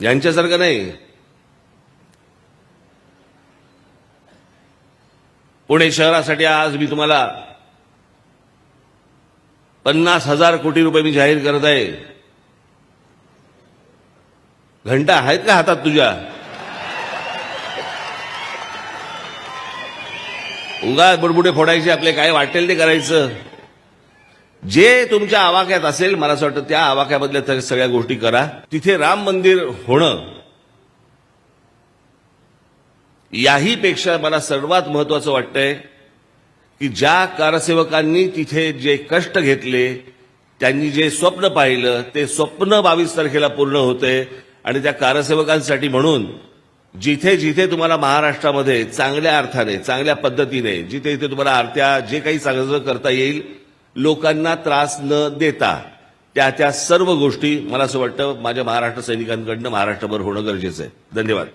यांच्यासारखं नाही. पुणे शहरासाठी आज मी तुम्हाला पन्नास हजार कोटी रुपये मी जाहीर करत आहे. घंटा आहेत का हातात तुझ्या? उगा बुडबुडे फोडायचे आपले काय वाटेल ते करायचं. जे तुमच्या आवाक्यात असेल मला असं वाटतं त्या आवाक्यामधल्या सगळ्या गोष्टी करा. तिथे राम मंदिर होणं याही पेक्षा मला सर्वात महत्वाचं वाटतंय की ज्या कारसेवकांनी तिथे जे कष्ट घेतले त्यांनी जे स्वप्न पाहिलं ते स्वप्न बावीस तारखेला पूर्ण होते. आणि त्या कारसेवकांसाठी म्हणून जिथे जिथे तुम्हाला महाराष्ट्रामध्ये चांगल्या अर्थाने चांगल्या पद्धतीने जिथे जिथे तुम्हाला आरत्या जे काही चांगलं करता येईल लोकांना त्रास न देता त्या त्या सर्व गोष्टी मला असं वाटतं माझ्या महाराष्ट्र सैनिकांकडनं महाराष्ट्रभर होणं गरजेचं आहे. धन्यवाद.